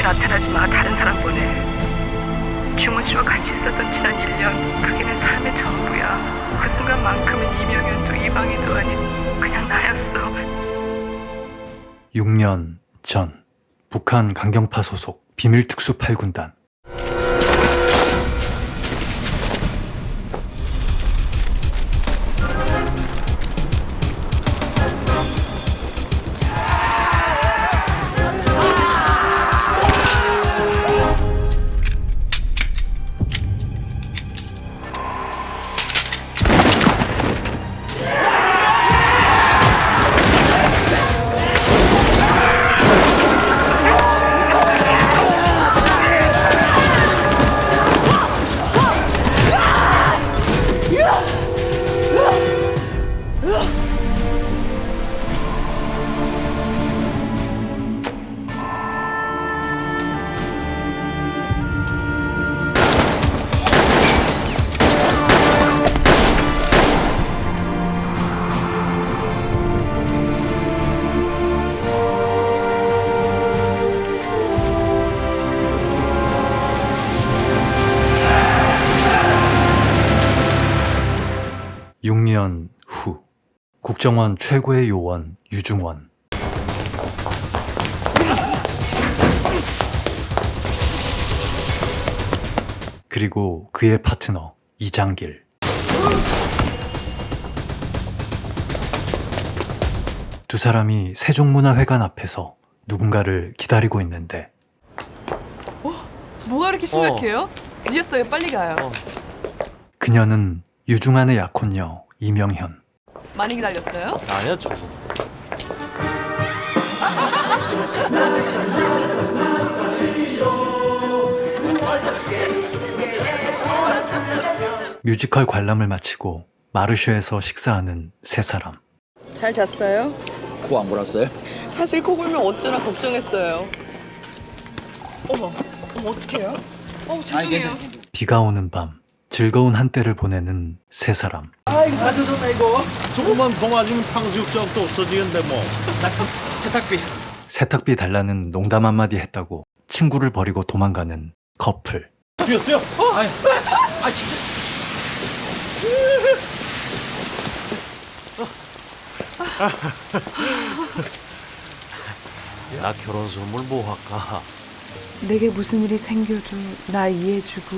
절대 나타나지 마. 다른 사람 보내. 중훈 씨와 같이 있었던 지난 1년 그게 내 삶의 전부야. 그 순간만큼은 이명현도 이방인도 아닌 그냥 나였어. 6년 전 북한 강경파 소속 비밀 특수 8군단 국정원 최고의 요원 유중원. 그리고 그의 파트너 이장길. 두 사람이 세종문화회관 앞에서 누군가를 기다리고 있는데. 뭐가 이렇게 심각해요? 늦었어요. 빨리 가요. 그녀는 유중한의 약혼녀 이명현 많이 기다렸어요? 아니야 조금 뮤지컬 관람을 마치고 마르쉐에서 식사하는 세 사람 잘 잤어요? 코 안 골았어요? 사실 코 골면 어쩌나 걱정했어요. 어머, 어머 어떡해요? 어 죄송해요. 비가 오는 밤 즐거운 한때를 보내는 세 사람. 조금만 더 맞으면 탕수육장도 없어지겠는데 뭐. 세탁비 세탁비 달라는 농담 한마디 했다고 친구를 버리고 도망가는 커플. 뛰어 뛰어? 어? 아니 아 진짜. 야 결혼 선물 뭐 할까? 내게 무슨 일이 생겨도 나 이해해주고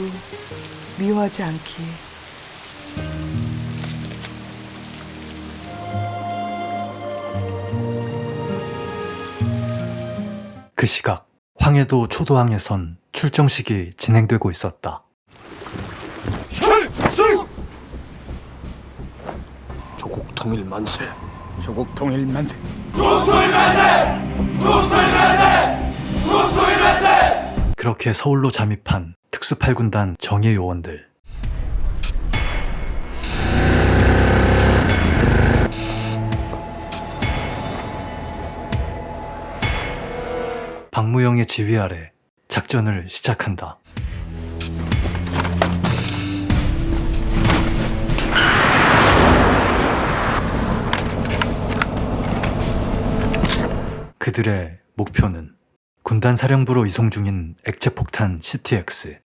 미워하지 않기에. 그 시각 황해도 초도항에선 출정식이 진행되고 있었다. 조국 통일 만세. 조국 통일 만세. 그렇게 서울로 잠입한 특수 8군단 정예 요원들 박무영의 지휘 아래 작전을 시작한다. 그들의 목표는 군단 사령부로 이송 중인 액체 폭탄 CTX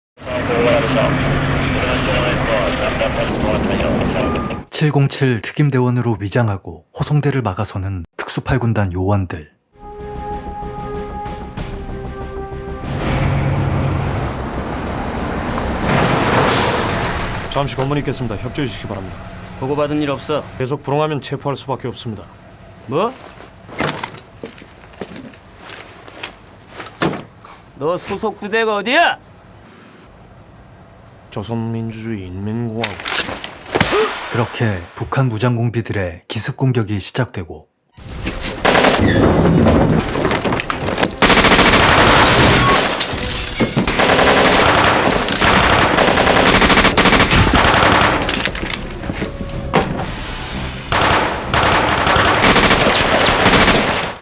707 특임대원으로 위장하고 호송대를 막아서는 특수팔군단 요원들 잠시 검문 있겠습니다 협조해 주시기 바랍니다 보고받은 일 없어. 계속 불응하면 체포할 수밖에 없습니다 뭐? 너 소속 부대가 어디야? 조선민주주의 인민공화국. 그렇게 북한 무장공비들의 기습 공격이 시작되고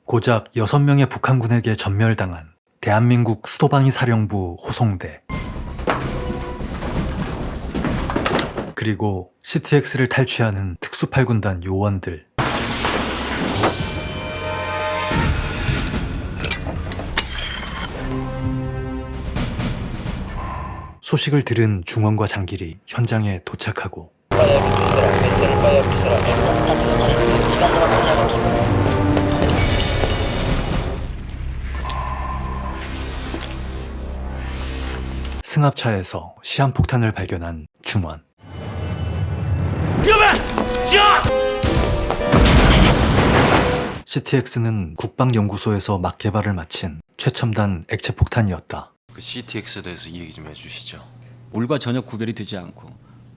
고작 6명의 북한군에게 전멸당한 대한민국 수도방위 사령부 호송대 그리고 CTX를 탈취하는 특수팔군단 요원들 소식을 들은 중원과 장길이 현장에 도착하고 승합차에서 시한폭탄을 발견한 중원. CTX는 국방연구소에서 막 개발을 마친 최첨단 액체 폭탄이었다. 그 CTX에 대해서 이야기 좀 해주시죠. 물과 전혀 구별이 되지 않고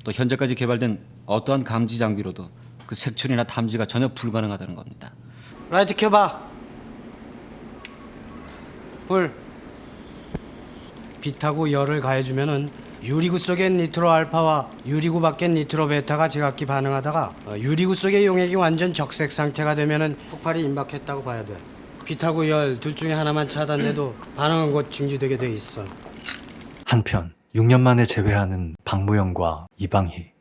또 현재까지 개발된 어떠한 감지 장비로도 그 색출이나 탐지가 전혀 불가능하다는 겁니다. 라이트 켜봐. 불. 빛하고 열을 가해주면은 유리구 속의 니트로 알파와 유리구 밖의 니트로 베타가 제각기 반응하다가 어, 유리구 속의 용액이 완전 적색 상태가 되면은 폭발이 임박했다고 봐야 돼. 빛하고 열 둘 중에 하나만 차단돼도 반응은 곧 중지되게 돼 있어. 한편 6년 만에 재회하는 박무영과 이방희.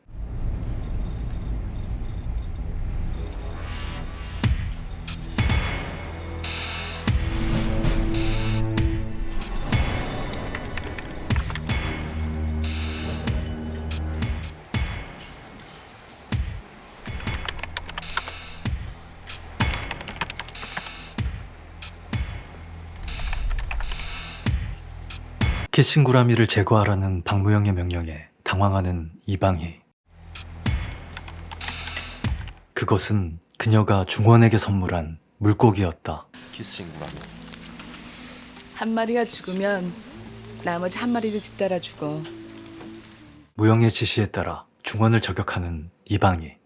키싱구라미를 제거하라는 박무영의 명령에 당황하는 이방희. 그것은 그녀가 중원에게 선물한 물고기였다. 키스잉구라면 한 마리가 죽으면 나머지 한 마리도 뒤따라 죽어. 무영의 지시에 따라 중원을 저격하는 이방희.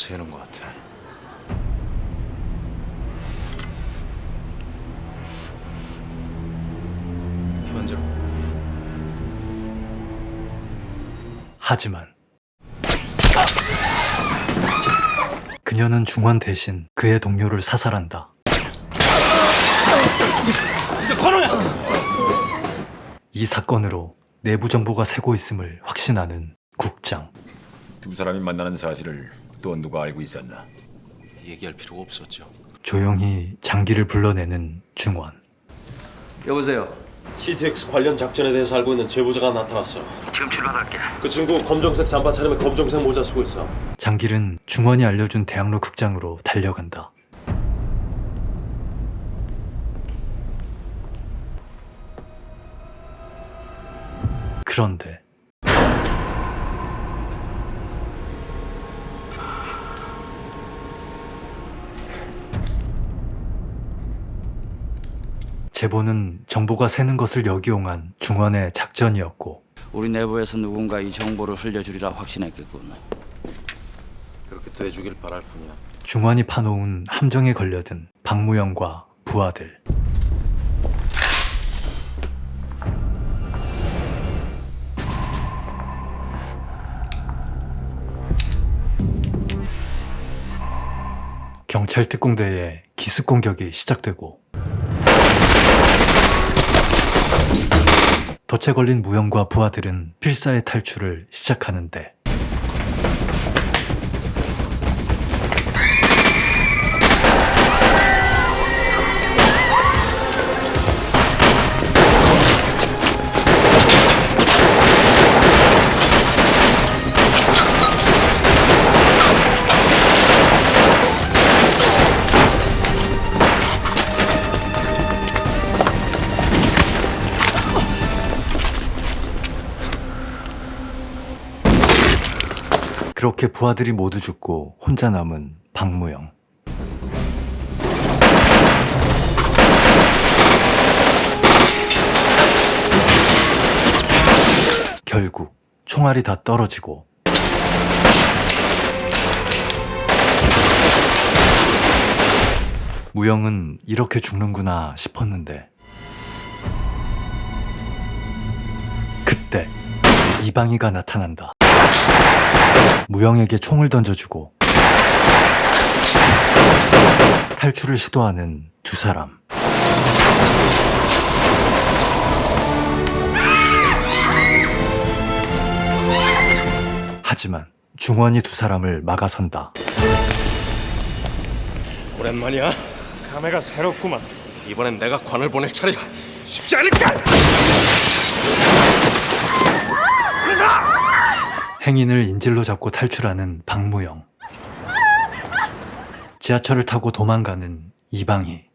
새는 것 같아. 현재로 하지만 그녀는 중원 대신 그의 동료를 사살한다. 이 사건으로 내부 정보가 새고 있음을 확신하는 국장. 두 사람이 만나는 사실을 또 누가 알고 있었나? 얘기할 필요가 없었죠. 조용히 장기를 불러내는 중원. 여보세요. CTX 관련 작전에 대해서 알고 있는 제보자가 나타났어. 지금 출발할게. 그 친구 검정색 잠바 차림에 검정색 모자 쓰고 있어. 장길은 중원이 알려준 대학로 극장으로 달려간다. 그런데 제보는 정보가 새는 것을 역이용한 중원의 작전이었고 우리 내부에서 누군가 이 정보를 흘려주리라 확신했겠군. 그렇게 돼주길 바랄 뿐이야. 중환이 파놓은 함정에 걸려든 박무영과 부하들. 경찰 특공대의 기습 공격이 시작되고 덫에 걸린 무영과 부하들은 필사의 탈출을 시작하는데 그렇게 부하들이 모두 죽고 혼자 남은 박무영. 결국 총알이 다 떨어지고 무영은 이렇게 죽는구나 싶었는데 그때 이방희가 나타난다. 무영에게 총을 던져주고 탈출을 시도하는 두 사람. 하지만 중원이 두 사람을 막아선다. 오랜만이야. 감회가 새롭구만. 이번엔 내가 관을 보낼 차례야. 쉽지 않을까? 행인을 인질로 잡고 탈출하는 박무영. 지하철을 타고 도망가는 이방희.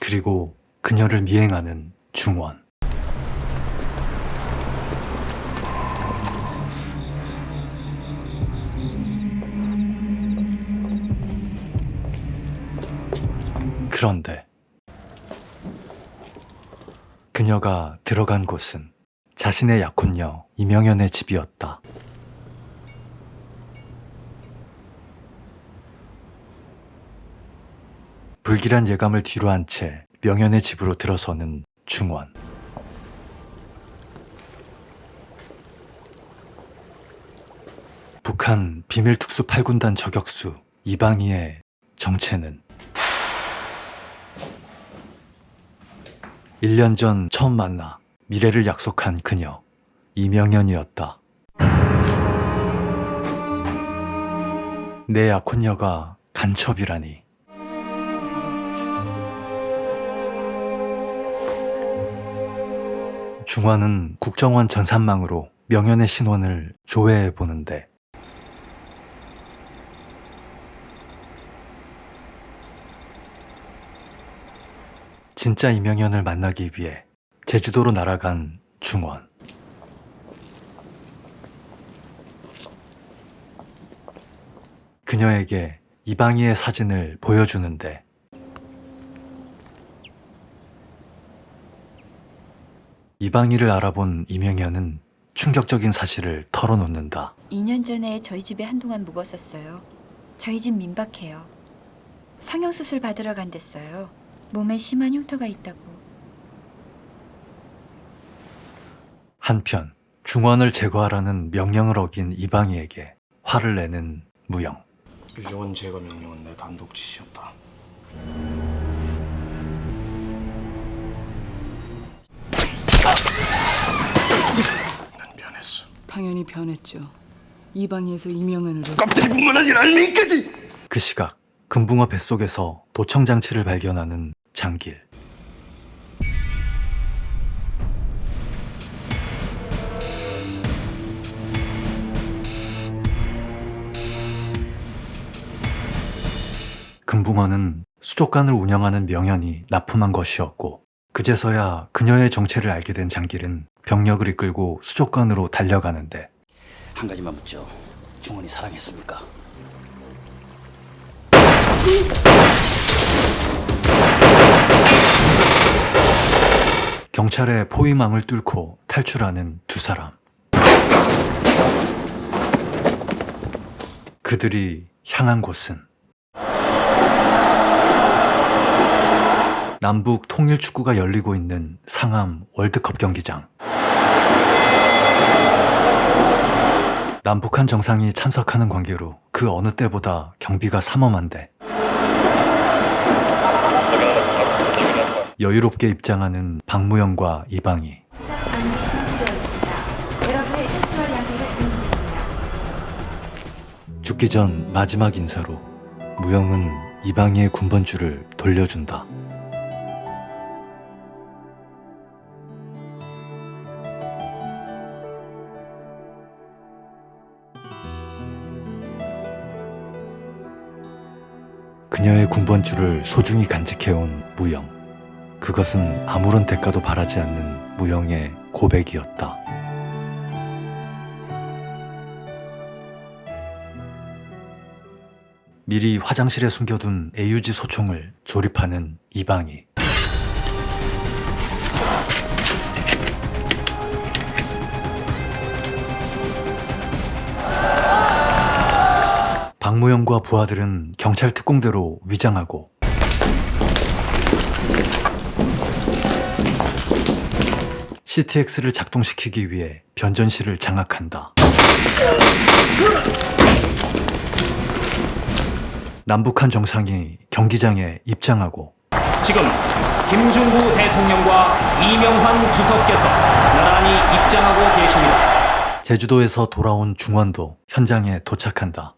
그리고 그녀를 미행하는 중원. 그런데 그녀가 들어간 곳은 자신의 약혼녀 이명현의 집이었다. 불길한 예감을 뒤로 한 채 명현의 집으로 들어서는 중원. 북한 비밀특수 8군단 저격수 이방희의 정체는 1년 전 처음 만나 미래를 약속한 그녀 이명현이었다. 내 약혼녀가 간첩이라니. 중화는 국정원 전산망으로 명현의 신원을 조회해 보는데 진짜 이명현을 만나기 위해 제주도로 날아간 중원. 그녀에게 이방희의 사진을 보여주는데 이방희를 알아본 이명현은 충격적인 사실을 털어놓는다. 2년 전에 저희 집에 한동안 묵었었어요. 저희 집 민박해요. 성형수술 받으러 간댔어요. 몸에 심한 흉터가 있다고. 한편 중원을 제거하라는 명령을 어긴 이방희에게 화를 내는 무영. 유정원 제거 명령은 내 단독 지시였다. 난 변했어. 당연히 변했죠. 이방희에서 이명현으로 껍데기뿐만 아니라 알맹이까지. 그 시각 금붕어 뱃속에서 도청 장치를 발견하는 장길. 금붕어는 수족관을 운영하는 명현이 납품한 것이었고 그제서야 그녀의 정체를 알게 된 장길은 병력을 이끌고 수족관으로 달려가는데 한 가지만 묻죠. 중원이 사랑했습니까? 경찰의 포위망을 뚫고 탈출하는 두 사람. 그들이 향한 곳은 남북 통일 축구가 열리고 있는 상암 월드컵 경기장. 남북한 정상이 참석하는 관계로 그 어느 때보다 경비가 삼엄한데 여유롭게 입장하는 박무영과 이방희. 죽기 전 마지막 인사로 무영은 이방희의 군번줄을 돌려준다. 그녀의 군번줄을 소중히 간직해온 무영. 그것은 아무런 대가도 바라지 않는 무영의 고백이었다. 미리 화장실에 숨겨둔 AUG 소총을 조립하는 이방희. 박무영과 부하들은 경찰 특공대로 위장하고 CTX를 작동시키기 위해 변전실을 장악한다. 남북한 정상이 경기장에 입장하고 지금 김중구 대통령과 이명환 주석께서 나란히 입장하고 계십니다. 제주도에서 돌아온 중원도 현장에 도착한다.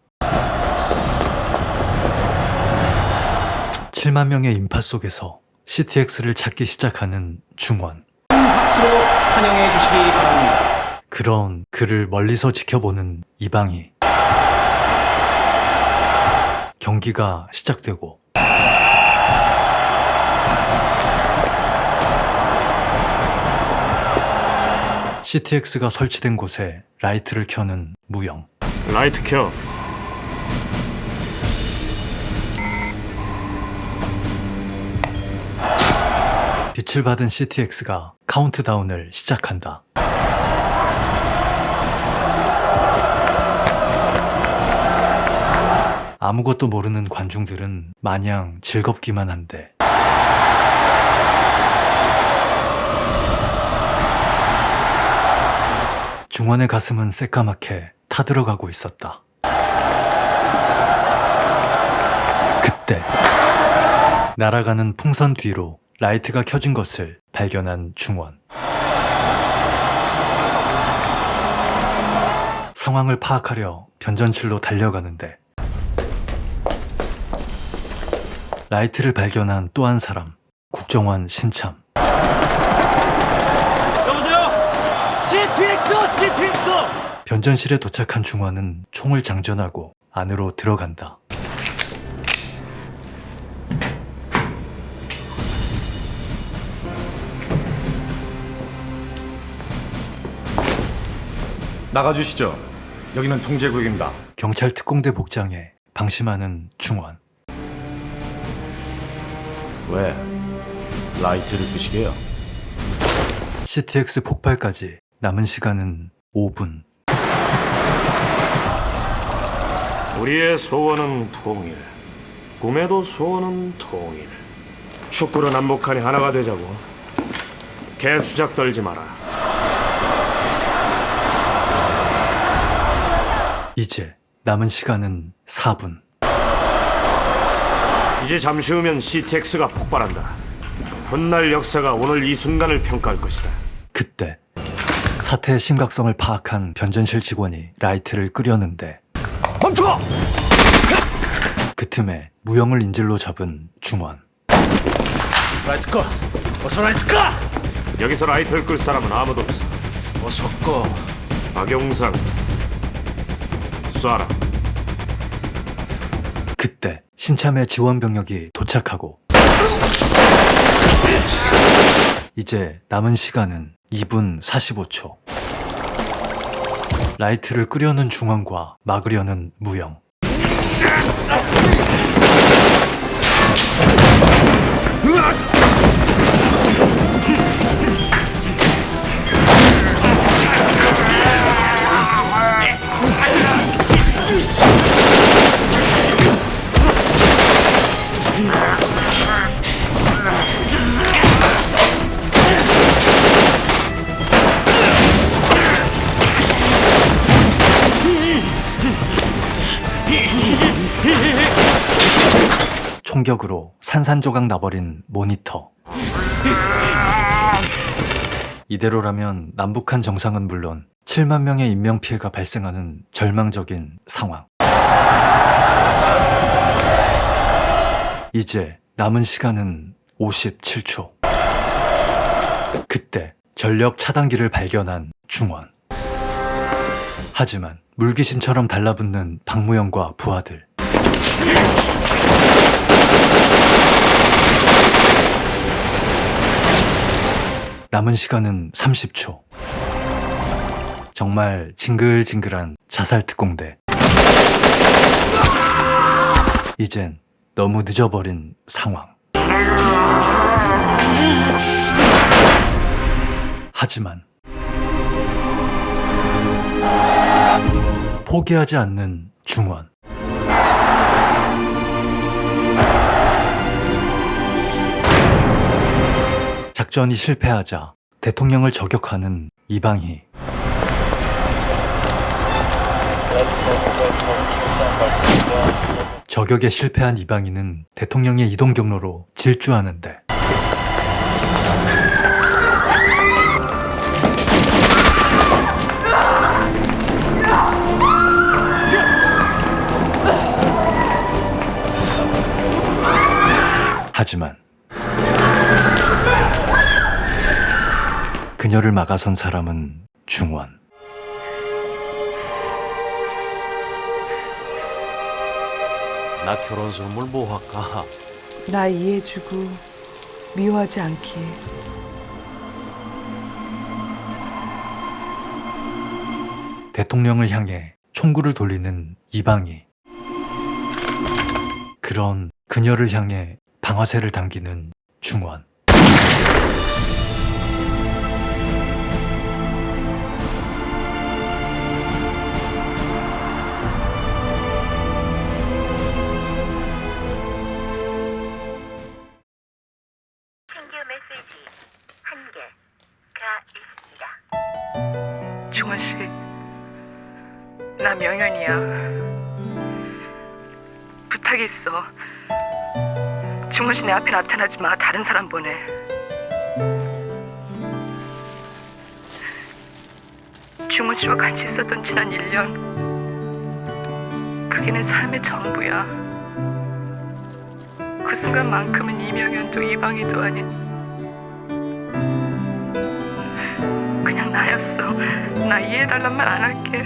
7만 명의 인파 속에서 CTX를 찾기 시작하는 중원. 박수로 환영해 주시기 바랍니다. 그런 그를 멀리서 지켜보는 이방이 경기가 시작되고 CTX가 설치된 곳에 라이트를 켜는 무영. 라이트 켜. 빛을 받은 CTX가 카운트다운을 시작한다. 아무것도 모르는 관중들은 마냥 즐겁기만 한데 중원의 가슴은 새까맣게 타들어가고 있었다. 그때 날아가는 풍선 뒤로 라이트가 켜진 것을 발견한 중원. 상황을 파악하려 변전실로 달려가는데 라이트를 발견한 또 한 사람 국정원 신참 여보세요? CTX CTX 변전실에 도착한 중원은 총을 장전하고 안으로 들어간다. 나가주시죠. 여기는 통제구역입니다. 경찰 특공대 복장에 방심하는 중원. 왜? 라이트를 끄시게요? CTX 폭발까지 남은 시간은 5분. 우리의 소원은 통일. 꿈에도 소원은 통일. 축구로 남북한이 하나가 되자고. 개수작 떨지 마라. 이제 남은 시간은 4분. 이제 잠시 후면 CTX가 폭발한다. 훗날 역사가 오늘 이 순간을 평가할 것이다. 그때 사태의 심각성을 파악한 변전실 직원이 라이트를 끄려는데 멈춰! 그 틈에 무영을 인질로 잡은 중원. 라이트 꺼 어서 라이트 꺼 여기서 라이트를 끌 사람은 아무도 없어. 어서 꺼 박용상 쏴라. 그때 신참의 지원 병력이 도착하고 이제 남은 시간은 2분 45초. 라이트를 끄려는 중원과 막으려는 무영. 총격으로 산산조각 나버린 모니터. 이대로라면 남북한 정상은 물론 7만 명의 인명피해가 발생하는 절망적인 상황. 이제 남은 시간은 57초. 그때 전력 차단기를 발견한 중원. 하지만 물귀신처럼 달라붙는 박무영과 부하들. 남은 시간은 30초. 정말 징글징글한 자살 특공대. 이젠 너무 늦어버린 상황. 하지만 포기하지 않는 중원. 작전이 실패하자 대통령을 저격하는 이방희. 저격에 실패한 이방인은 대통령의 이동 경로로 질주하는데 하지만 그녀를 막아선 사람은 중원. 나 결혼 선물 뭐 할까? 나 이해해주고 미워하지 않기에 대통령을 향해 총구를 돌리는 이방이. 그런 그녀를 향해 방아쇠를 당기는 중원. 중원 씨, 나 명현이야. 부탁이 있어. 중원 씨 내 앞에 나타나지 마. 다른 사람 보내. 중원 씨와 같이 있었던 지난 1년. 그게 내 삶의 전부야. 그 순간만큼은 이명현도 이방이도 아닌 나였어. 나 이해해달란 말 안 할게.